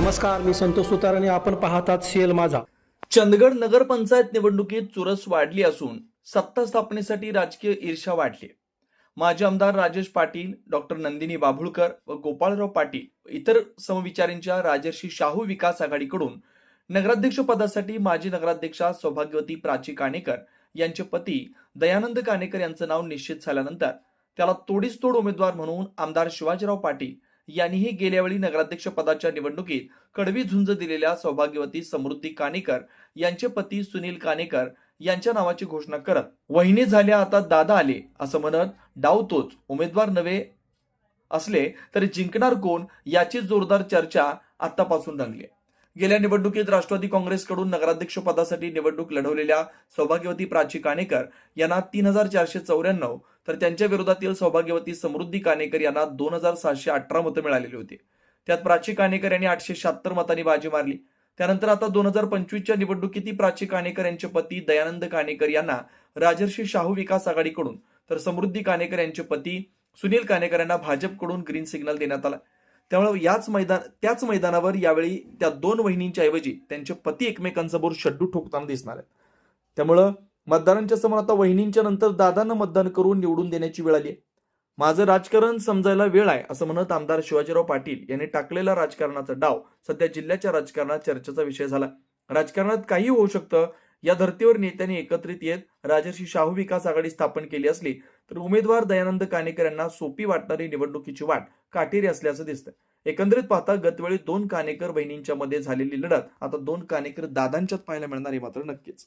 नमस्कार मी संतोष सुतार आणि आपण पाहतात सीएल माझा. चंदगड नगरपंचायत निवडणुकीत चुरस वाढली असून सत्ता स्थापनेसाठी राजकीय ईर्षा वाढली. माजी आमदार राजेश पाटील डॉक्टर नंदिनी बाभुळकर व गोपाळराव पाटील इतर समविचारींच्या राजर्षी शाहू विकास आघाडीकडून नगराध्यक्ष पदासाठी माजी नगराध्यक्षा सौभाग्यवती प्राची काणेकर यांचे पती दयानंद काणेकर यांचं नाव निश्चित झाल्यानंतर त्याला तोडीस तोड उमेदवार म्हणून आमदार शिवाजीराव पाटील यांनीही गेल्यावेळी नगराध्यक्ष पदाच्या निवडणुकीत कडवी झुंज दिलेल्या सौभाग्यवती समृद्धी काणेकर यांचे पती सुनील काणेकर यांच्या नावाची घोषणा करत वहिनी झाल्या आता दादा आले असं म्हणत डाव तोच उमेदवार नव्हे असले तरी जिंकणार कोण याची जोरदार चर्चा आतापासून रंगली गेल्या निवडणुकीत राष्ट्रवादी काँग्रेसकडून नगराध्यक्ष पदासाठी निवडणूक लढवलेल्या सौभाग्यवती प्राची काणेकर यांना तीन हजार चारशे चौऱ्याण्णव तर त्यांच्या विरोधातील सौभाग्यवती समृद्धी कानेकर यांना दोन हजार सहाशे अठरा मतं मिळालेली होती. त्यात प्राची काणेकर यांनी आठशे शहात्तर मतांनी बाजी मारली. त्यानंतर आता दोन हजार पंचवीसच्या निवडणुकीत प्राची काणेकर यांचे पती दयानंद काणेकर यांना राजर्षी शाहू विकास आघाडीकडून तर समृद्धी काणेकर यांचे पती सुनील कानेकर यांना भाजपकडून ग्रीन सिग्नल देण्यात आला. त्यामुळे याच मैदान त्याच मैदानावर यावेळी त्या दोन वहिनींच्या ऐवजी त्यांचे पती एकमेकांसमोर शड्डू ठोकताना दिसणार आहेत. त्यामुळं मतदारांच्या समोर आता वहिनींच्या नंतर दादांना मतदान करून निवडून देण्याची वेळ आली आहे. माझं राजकारण समजायला वेळ आहे असं म्हणत आमदार शिवाजीराव पाटील यांनी टाकलेला राजकारणाचा डाव सध्या जिल्ह्याच्या राजकारणात चर्चेचा विषय झाला. राजकारणात काही होऊ शकतं या धर्तीवर नेत्यांनी एकत्रित येत राजर्षी शाहू विकास आघाडी स्थापन केली असली तर उमेदवार दयानंद कानेकर यांना सोपी वाटणारी निवडणुकीची वाट काटेरी असल्याचं दिसतं एकंदरीत पाहता गतवेळी दोन कानेकर बहिणींच्या मध्ये झालेली लढत आता दोन काणेकर दादांच्यात पाहायला मिळणार आहे मात्र नक्कीच.